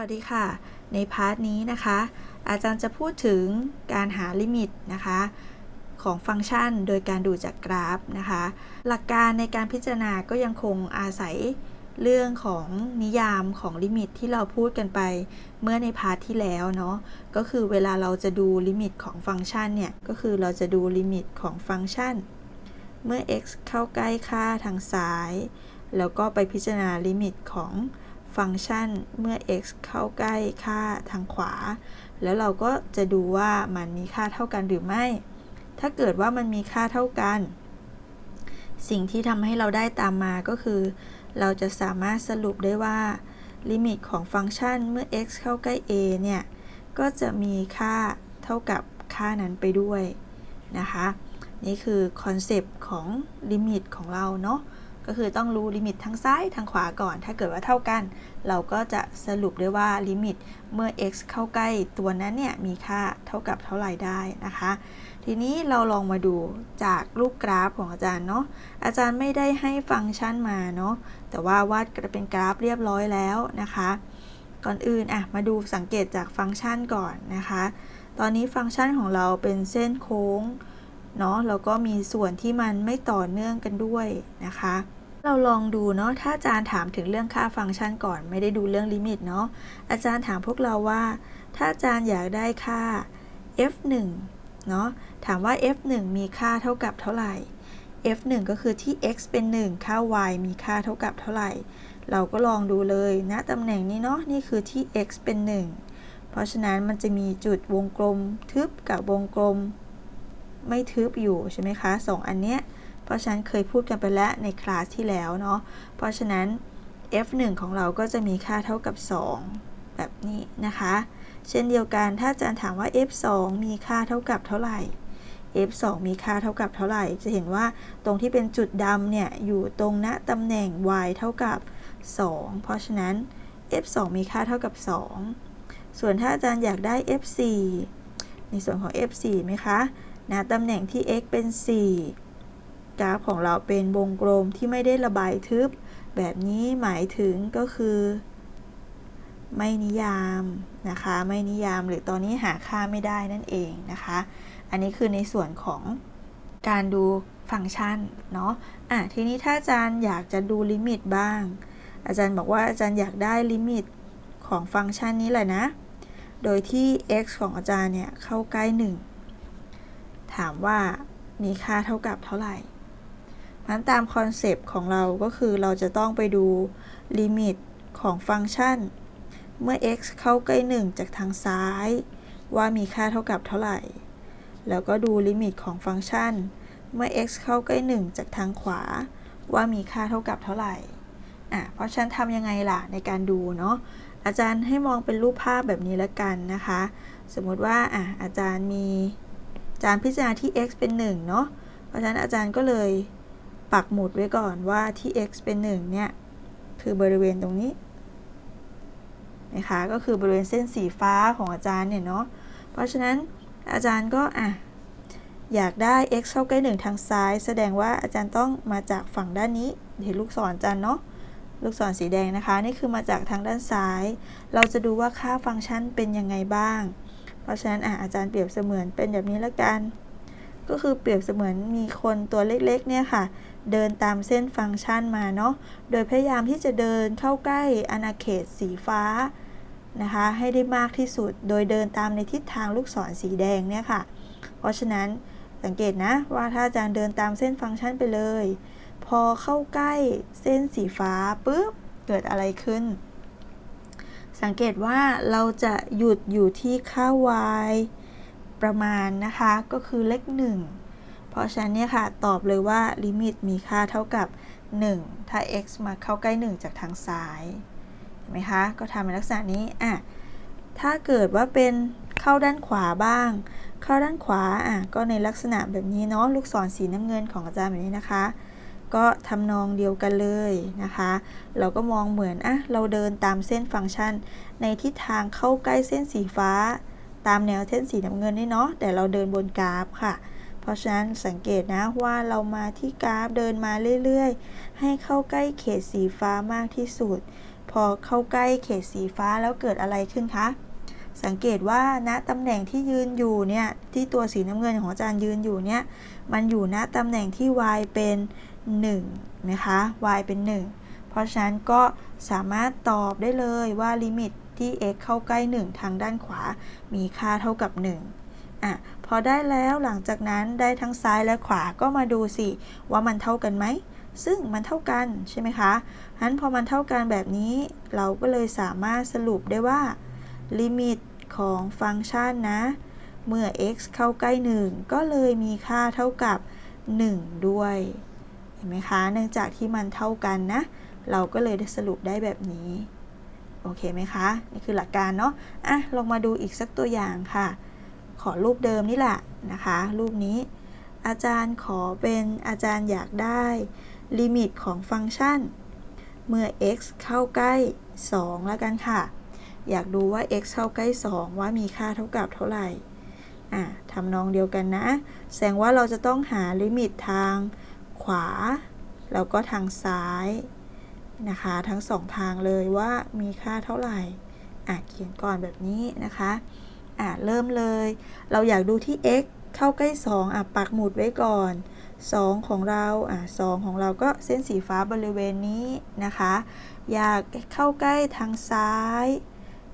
วัสดีค่ะ ในพาร์ทนี้นะคะ อาจารย์จะพูดถึงการหาลิมิตนะคะ ของฟังก์ชันโดยการดูจากกราฟนะคะ หลักการในการพิจารณาก็ยังคงอาศัยเรื่องของนิยามของลิมิตที่เราพูดกันไปเมื่อในพาร์ทที่แล้วเนาะก็คือเวลาเราจะดูลิมิตของฟังก์ชันเนี่ย ก็คือเราจะดูลิมิตของฟังก์ชัน เมื่อ x เข้าใกล้ค่าทางซ้าย แล้วก็ไปพิจารณาลิมิตของ ฟังก์ชันเมื่อ x เข้าใกล้ค่าทางขวา แล้วเราก็จะดูว่ามันมีค่าเท่ากันหรือไม่ ถ้าเกิดว่ามันมีค่าเท่ากัน สิ่งที่ทำให้เราได้ตามมาก็คือ เราจะสามารถสรุปได้ว่าลิมิตของฟังก์ชันเมื่อ x เข้าใกล้ a เนี่ย ก็จะมีค่าเท่ากับค่านั้นไปด้วยนะคะ นี่คือคอนเซปต์ของลิมิตของเราเนาะ ก็คือต้องรู้ลิมิตทางซ้ายทางขวาก่อน ถ้าเกิดว่าเท่ากัน เราก็จะสรุปได้ว่าลิมิตเมื่อ x เข้าใกล้ตัวนั้นเนี่ยมีค่าเท่ากับเท่าไหร่ได้นะคะ ทีนี้เราลองมาดูจากรูปกราฟของอาจารย์เนาะอาจารย์ไม่ได้ให้ฟังก์ชันมาเนาะแต่ว่าวาดเป็นกราฟเรียบร้อยแล้วนะคะก่อนอื่นอะมาดูสังเกตจากฟังก์ชันก่อนนะคะ ตอนนี้ฟังก์ชันของเราเป็นเส้นโค้งเนาะแล้วก็มีส่วนที่มันไม่ต่อเนื่องกันด้วยนะคะ เราลองดูเนาะถ้าอาจารย์ถามถึงเรื่องค่าฟังก์ชันก่อนไม่ได้ดูเรื่องลิมิตเนาะอาจารย์ถามพวกเราว่า ถ้าอาจารย์อยากได้ค่า f1 เนาะถามว่า f1 มีค่าเท่ากับเท่าไหร่ f1 ก็คือที่ x เป็น 1 ค่า y มีค่าเท่ากับเท่าไหร่ เราก็ลองดูเลยณนะตำแหน่งนี้เนาะนี่คือที่ x เป็น 1 เพราะฉะนั้นมันจะมีจุดวงกลมทึบกับวงกลม ไม่ทึบอยู่ใช่ไหมคะสองอันเนี้ย เพราะฉะนั้นเคยพูดกันไปแล้วในคลาสที่แล้วเนาะ เพราะฉะนั้น f1 ของเราก็จะมีค่าเท่ากับ 2 แบบนี้นะคะ เช่นเดียวกันถ้าอาจารย์ถามว่า f2 มีค่าเท่ากับเท่าไหร่ f2 มีค่าเท่ากับเท่าไหร่ จะเห็นว่าตรงที่เป็นจุดดำเนี่ย อยู่ตรงณตำแหน่ง y เท่ากับ 2 เพราะฉะนั้น f2 มีค่าเท่ากับ 2 ส่วนถ้าอาจารย์อยากได้ f4 ในส่วนของ f4 ไหมคะณตำแหน่งที่ x เป็น 4 กราฟของเราเป็นวงกลมที่ไม่ได้ระบายทึบ แบบนี้หมายถึงก็คือ ไม่นิยามนะคะ ไม่นิยามหรือตอนนี้หาค่าไม่ได้นั่นเองนะคะ อันนี้คือในส่วนของการดูฟังก์ชันเนาะอะทีนี้ถ้าอาจารย์อยากจะดูลิมิตบ้าง อาจารย์บอกว่าอาจารย์อยากได้ลิมิตของฟังก์ชันนี้แหละนะ โดยที่ x ของอาจารย์เนี่ยเข้าใกล้ 1 ถามว่ามีค่าเท่ากับเท่าไหร่ นั้นตามคอนเซปต์ของเราก็คือเราจะต้องไปดูลิมิตของฟังก์ชัน เมื่อ x เข้าใกล้ 1 จากทางซ้าย ว่ามีค่าเท่ากับเท่าไหร่ แล้วก็ดูลิมิตของฟังก์ชัน เมื่อ x เข้าใกล้ 1 จากทางขวา ว่ามีค่าเท่ากับเท่าไหร่อะเพราะฉะนั้นทำยังไงล่ะในการดูเนาะอาจารย์ให้มองเป็นรูปภาพแบบนี้แล้วกันนะคะ สมมติว่าอะอาจารย์มีอาจารย์พิจารณาที่ x เป็น1เนาะเพราะฉะนั้นอาจารย์ก็เลย ปักหมุดไว้ก่อนว่าที่ x เป็น 1 เนี่ย คือบริเวณตรงนี้นะคะก็คือบริเวณเส้นสีฟ้าของอาจารย์เนี่ยเนาะเพราะฉะนั้นอาจารย์ก็อะอยากได้ x เข้าใกล้1ทางซ้าย แสดงว่าอาจารย์ต้องมาจากฝั่งด้านนี้เห็นลูกศรอาจารย์เนาะลูกศรสีแดงนะคะ นี่คือมาจากทางด้านซ้าย เราจะดูว่าค่าฟังก์ชันเป็นยังไงบ้าง เพราะฉะนั้นอะอาจารย์เปรียบเสมือนเป็นแบบนี้ละกัน ก็คือเปรียบเสมือนมีคนตัวเล็กๆเนี่ยค่ะ เดินตามเส้นฟังก์ชันมาเนาะ โดยพยายามที่จะเดินเข้าใกล้อาณาเขตสีฟ้านะคะให้ได้มากที่สุด โดยเดินตามในทิศทางลูกศรสีแดงเนี่ยค่ะ เพราะฉะนั้นสังเกตนะว่าถ้าอาจารย์เดินตามเส้นฟังก์ชันไปเลย พอเข้าใกล้เส้นสีฟ้าปุ๊บเกิดอะไรขึ้น สังเกตว่าเราจะหยุดอยู่ที่ค่า y ประมาณนะคะ ก็คือเลข1 เพราะฉะนั้นเนี่ยค่ะ ตอบเลยว่าลิมิตมีค่าเท่ากับ 1 ถ้า x มาเข้าใกล้ 1 จากทางซ้ายเห็นไหมคะ ก็ทำในลักษณะนี้อะถ้าเกิดว่าเป็นเข้าด้านขวาบ้าง เข้าด้านขวาอะก็ในลักษณะแบบนี้เนาะลูกศรสีน้ำเงินของอาจารย์แบบนี้นะคะ ก็ทำนองเดียวกันเลยนะคะ เราก็มองเหมือนอะเราเดินตามเส้นฟังก์ชัน ในทิศทางเข้าใกล้เส้นสีฟ้า ตามแนวเส้นสีน้ำเงินนี่เนาะแต่เราเดินบนกราฟค่ะ ราะฉะนั้นสังเกตนะว่าเรามาที่กราฟเดินมาเรื่อยๆ ให้เข้าใกล้เขตสีฟ้ามากที่สุด พอเข้าใกล้เขตสีฟ้าแล้วเกิดอะไรขึ้นคะ สังเกตว่าณตำแหน่งที่ยืนอยู่เนี่ยที่ตัวสีน้ำเงินของอาจารย์ยืนอยู่เนี่ยมันอยู่ณตำแหน่งที่ y เป็น1นะคะ y เป็น 1 เพราะฉะนั้นก็สามารถตอบได้เลยว่าลิมิตที่ x เข้าใกล้ 1 ทางด้านขวา มีค่าเท่ากับ 1 อะพอได้แล้วหลังจากนั้นได้ทั้งซ้ายและขวาก็มาดูสิ ว่ามันเท่ากันไหม ซึ่งมันเท่ากันใช่ไหมคะฉะนั้นพอมันเท่ากันแบบนี้ เราก็เลยสามารถสรุปได้ว่า ลิมิตของฟังก์ชันนะ เมื่อ x เข้าใกล้ 1 ก็เลยมีค่าเท่ากับ 1 ด้วย เห็นไหมคะ เนื่องจากที่มันเท่ากันนะ เราก็เลยได้สรุปได้แบบนี้ โอเคไหมคะ นี่คือหลักการเนาะ อะ ลองมาดูอีกสักตัวอย่างค่ะ ขอรูปเดิมนี่แหละนะคะ รูปนี้ อาจารย์ขอเป็นอาจารย์อยากได้ลิมิตของฟังก์ชัน เมื่อ x เข้าใกล้ 2 แล้วกันค่ะ อยากดูว่า x เข้าใกล้ 2 ว่ามีค่าเท่ากับเท่าไหร่อะทำนองเดียวกันนะ แสดงว่าเราจะต้องหาลิมิตทางขวา แล้วก็ทางซ้ายนะคะ ทั้งสองทางเลยว่ามีค่าเท่าไหร่อะเขียนก่อนแบบนี้นะคะ อะเริ่มเลย เราอยากดูที่ x เข้าใกล้ 2 อะปักหมุดไว้ก่อน 2 ของเราอะ2ของเราก็เส้นสีฟ้าบริเวณนี้นะคะ อยากเข้าใกล้ทางซ้าย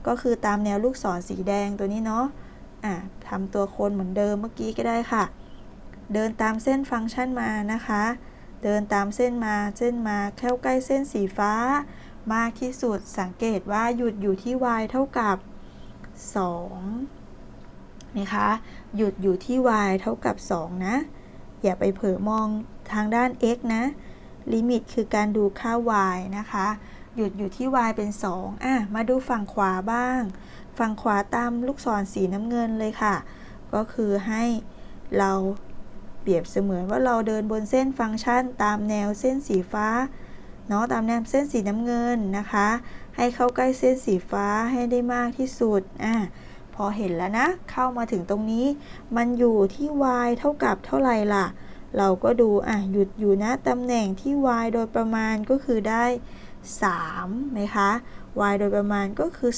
ก็คือตามแนวลูกศรสีแดงตัวนี้เนาะอะทำตัวคนเหมือนเดิมเมื่อกี้ก็ได้ค่ะ เดินตามเส้นฟังก์ชันมานะคะ เดินตามเส้นมาเส้นมาเข้าใกล้เส้นสีฟ้ามากที่สุดสังเกตว่าหยุดอยู่ที่ y เท่ากับ 2 นะคะ หยุดอยู่ที่ y เท่ากับ 2 นะ อย่าไปเผลอมองทางด้าน x นะ ลิมิตคือการดูค่า y นะคะ หยุดอยู่ที่ y เป็น 2 อะ มาดูฝั่งขวาบ้าง ฝั่งขวาตามลูกศรสีน้ำเงินเลยค่ะ ก็คือให้เราเปรียบเสมือนว่าเราเดินบนเส้นฟังก์ชันตามแนวเส้นสีฟ้าเนาะตามแนวเส้นสีน้ำเงินนะคะ ให้เข้าใกล้เส้นสีฟ้าให้ได้มากที่สุดอะ พอเห็นแล้วนะ เข้ามาถึงตรงนี้ มันอยู่ที่ y เท่ากับเท่าไหร่ล่ะ เราก็ดูอะหยุดอยู่นะตำแหน่งที่ y โดยประมาณก็คือได้3ไหมคะ y โดยประมาณก็คือ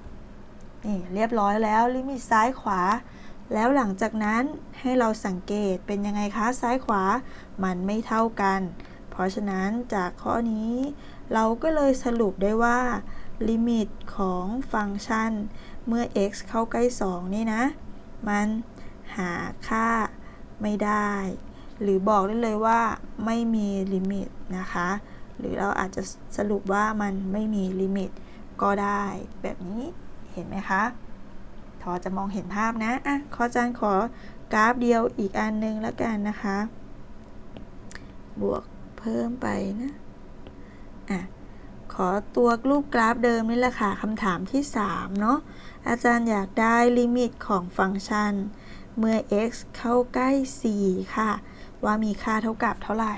3 นี่เรียบร้อยแล้วลิมิตซ้ายขวา แล้วหลังจากนั้นให้เราสังเกตเป็นยังไงคะซ้ายขวา มันไม่เท่ากัน เพราะฉะนั้นจากข้อนี้ เราก็เลยสรุปได้ว่า ลิมิตของฟังก์ชัน เมื่อ x เข้าใกล้ 2 นี่นะ มันหาค่าไม่ได้ หรือบอกได้เลยว่าไม่มีลิมิตนะคะ หรือเราอาจจะสรุปว่ามันไม่มีลิมิตก็ได้แบบนี้เห็นไหมคะทอจะมองเห็นภาพนะอะขออาจารย์ขอกราฟเดียวอีกอันนึงแล้วกันนะคะ บวกเพิ่มไปนะอะ ขอตัวรูปกราฟเดิมนี่แหละค่ะคำถามที่ 3 เนาะอาจารย์อยากได้ลิมิตของฟังก์ชัน เมื่อ x เข้าใกล้ 4 ค่ะ ว่ามีค่าเท่ากับเท่าไหร่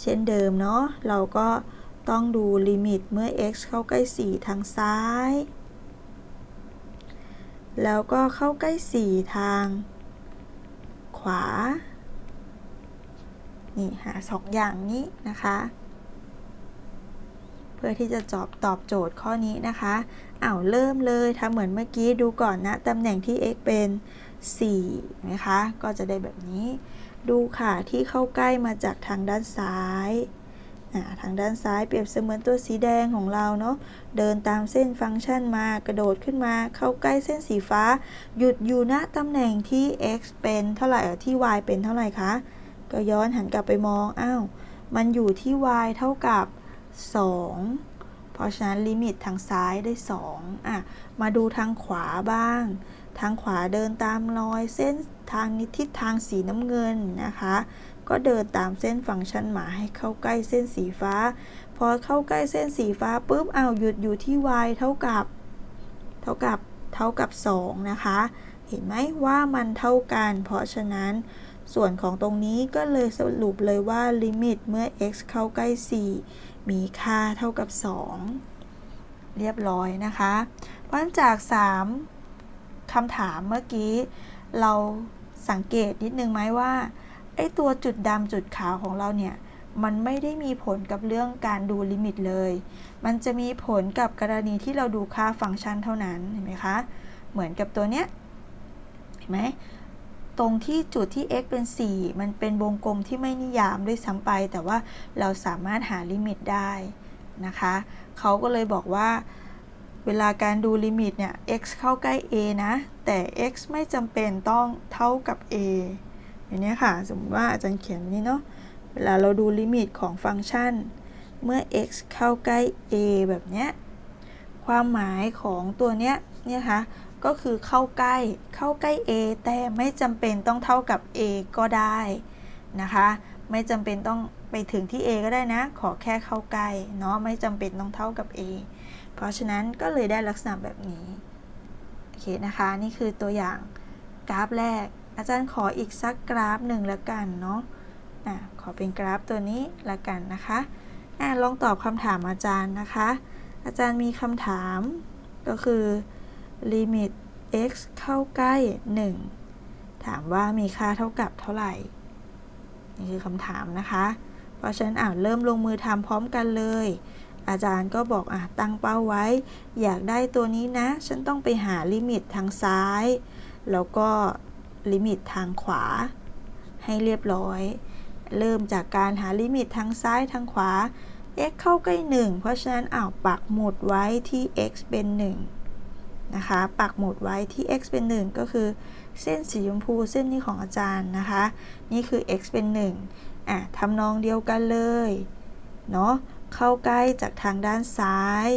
เช่นเดิมเนาะเราก็ต้องดูลิมิตเมื่อ x เข้าใกล้ 4 ทางซ้าย แล้วก็เข้าใกล้ 4 ทาง ขวา นี่หาสองอย่างนี้นะคะ พื่อที่จะจอบตอบโจทย์ข้อนี้นะคะอ้าวเริ่มเลยทำเหมือนเมื่อกี้ดูก่อนนะตำแหน่งที่ x เป็น4นะคะ ก็จะได้แบบนี้ ดูค่ะที่เข้าใกล้มาจากทางด้านซ้ายทางด้านซ้ายเปรียบเสมือนตัวสีแดงของเราเนาะเดินตามเส้นฟังก์ชันมากระโดดขึ้นมาเข้าใกล้เส้นสีฟ้า หยุดอยู่ณตำแหน่งที่ x เป็นเท่าไหร่ที่ y เป็นเท่าไหร่คะก็ย้อนหันกลับไปมองอ้าวมันอยู่ที่ y เท่ากับ 2 เพราะฉะนั้นลิมิตทางซ้ายได้ 2 อะ มาดูทางขวาบ้าง ทางขวาเดินตามรอยเส้นทางนิทิศทางสีน้ำเงินนะคะ ก็เดินตามเส้นฟังก์ชันหมาให้เข้าใกล้เส้นสีฟ้า พอเข้าใกล้เส้นสีฟ้าปุ๊บเอาหยุดอยู่ที่ y เท่ากับ เท่ากับเท่ากับ 2 นะคะ เห็นไหมว่ามันเท่ากัน เพราะฉะนั้นส่วนของตรงนี้ก็เลยสรุปเลยว่าลิมิตเมื่อ x เข้าใกล้ 4 มีค่าเท่ากับ 2 เรียบร้อยนะคะ เพราะจาก 3คำถามเมื่อกี้ เราสังเกตนิดนึงไหมว่าไอตัวจุดดำจุดขาวของเราเนี่ยมันไม่ได้มีผลกับเรื่องการดูลิมิตเลย มันจะมีผลกับกรณีที่เราดูค่าฟังก์ชันเท่านั้น เห็นไหมคะ เหมือนกับตัวเนี้ย เห็นไหม ตรงที่จุดที่ x เป็น 4 มันเป็นวงกลมที่ไม่นิยามด้วยซ้ำไป แต่ว่าเราสามารถหาลิมิตได้นะคะเขาก็เลยบอกว่า เวลาการดูลิมิตเนี่ย x เข้าใกล้ a นะ แต่ x ไม่จำเป็นต้องเท่ากับ a อย่างนี้ค่ะ สมมติว่าอาจารย์เขียนนี้เนาะเวลาเราดูลิมิตของฟังก์ชัน เมื่อ x เข้าใกล้ a แบบเนี้ยความหมายของตัวเนี้ยเนี่ยค่ะ ก็คือเข้าใกล้ เข้าใกล้ a แต่ไม่จำเป็นต้องเท่ากับ a ก็ได้นะคะ ไม่จำเป็นต้องไปถึงที่ a ก็ได้นะ ขอแค่เข้าใกล้เนาะ ไม่จำเป็นต้องเท่ากับ a เพราะฉะนั้นก็เลยได้ลักษณะแบบนี้ โอเคนะคะ นี่คือตัวอย่างกราฟแรก อาจารย์ขออีกสักกราฟหนึ่งแล้วกันเนาะอะขอเป็นกราฟตัวนี้ละกันนะคะอะลองตอบคำถามอาจารย์นะคะ อาจารย์มีคำถามก็คือ ลิมิต x เข้าใกล้ 1 ถามว่ามีค่าเท่ากับเท่าไหร่ นี่คือคำถามนะคะ เพราะฉะนั้นอ่าเริ่มลงมือทำพร้อมกันเลย อาจารย์ก็บอกอะตั้งเป้าไว้ อยากได้ตัวนี้นะ ฉันต้องไปหาลิมิตทางซ้าย แล้วก็ลิมิตทางขวา ให้เรียบร้อย เริ่มจากการหาลิมิตทางซ้ายทางขวา x เข้าใกล้ 1 เพราะฉะนั้นอ้าวปักหมุดไว้ที่ x เป็น 1 นะคะปักหมุดไว้ที่ x เป็น 1 ก็คือเส้นสีชมพูเส้นนี้ของอาจารย์นะคะ นี่คือ x เป็น1อะทำนองเดียวกันเลยเนาะเข้าใกล้จากทางด้านซ้าย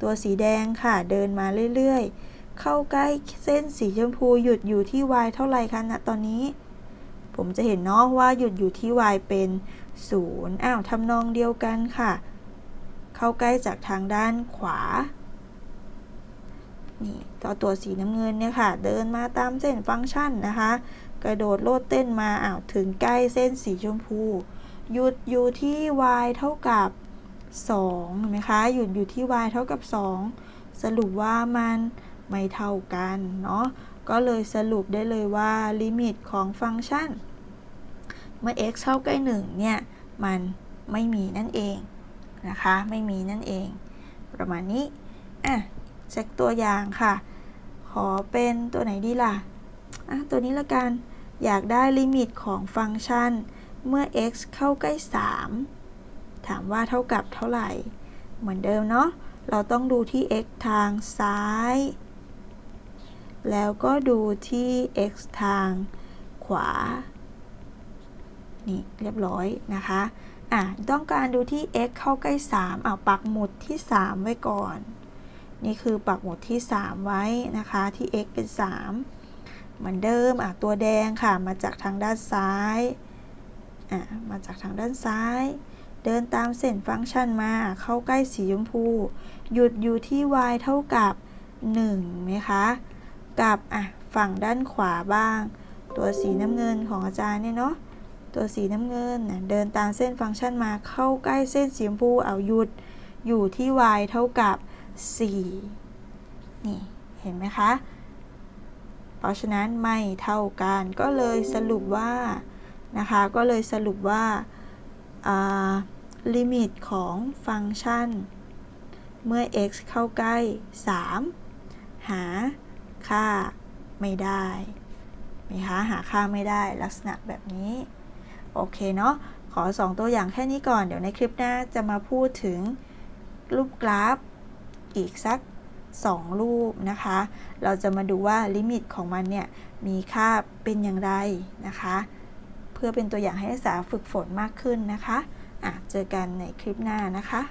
ตัวสีแดงค่ะเดินมาเรื่อยๆ เข้าใกล้เส้นสีชมพูหยุดอยู่ที่ y เท่าไหร่คะณตอนนี้ ผมจะเห็นเนาะว่าหยุดอยู่ที่ y เป็น0อ้าวทำนองเดียวกันค่ะ เข้าใกล้จากทางด้านขวา นี่ตัวตัวสีน้ำเงินเนี่ยค่ะ เดินมาตามเส้นฟังก์ชันนะคะ กระโดดโลดเต้นมาอ้าวถึงใกล้เส้นสีชมพู หยุดอยู่ที่ y เท่ากับ2เห็นไหมคะ หยุดอยู่ที่ y เท่ากับ 2 สรุปว่ามันไม่เท่ากันเนาะ ก็เลยสรุปได้เลยว่าลิมิตของฟังก์ชัน เมื่อ x เท่าใกล้1เนี่ย มันไม่มีนั่นเองนะคะ ไม่มีนั่นเอง ประมาณนี้ อะ เช็คตัวอย่างค่ะ ขอเป็นตัวไหนดีล่ะอะตัวนี้ละกัน อยากได้ลิมิตของฟังก์ชัน เมื่อ x เข้าใกล้ 3 ถามว่าเท่ากับเท่าไหร่ เหมือนเดิมเนาะ เราต้องดูที่ x ทางซ้าย แล้วก็ดูที่ x ทางขวา นี่เรียบร้อยนะคะอะต้องการดูที่ x เข้าใกล้ 3 เอาปักหมุดที่ 3 ไว้ก่อน นี่คือปักหมุดที่ 3 ไว้นะคะที่ x เป็น 3 เหมือนเดิมอะตัวแดงค่ะมาจากทางด้านซ้ายอะมาจากทางด้านซ้าย เดินตามเส้นฟังก์ชันมาเข้าใกล้สีชมพู หยุดอยู่ที่ y เท่ากับ1ไหมคะกับอะฝั่งด้านขวาบ้าง ตัวสีน้ำเงินของอาจารย์เนี่ยเนาะตัวสีน้ำเงินนะเดินตามเส้นฟังก์ชันมาเข้าใกล้เส้นสีชมพูเอาหยุดอยู่ที่ y เท่ากับ 4 นี่ เห็นไหมคะ เพราะฉะนั้นไม่เท่ากันก็เลยสรุปว่านะคะก็เลยสรุปว่าลิมิตของฟังก์ชัน เมื่อ x เข้าใกล้ 3 หาค่าไม่ได้ไหมคะหาค่าไม่ได้ลักษณะแบบนี้ โอเคเนาะขอ 2 ตัวอย่างแค่นี้ก่อน เดี๋ยวในคลิปหน้าจะมาพูดถึงรูปกราฟ อีกสัก 2 รูปนะคะ เราจะมาดูว่าลิมิตของมันเนี่ยมีค่าเป็นอย่างไรนะคะ เพื่อเป็นตัวอย่างให้นักศึกษาฝึกฝนมากขึ้นนะคะอะเจอกันในคลิปหน้านะคะ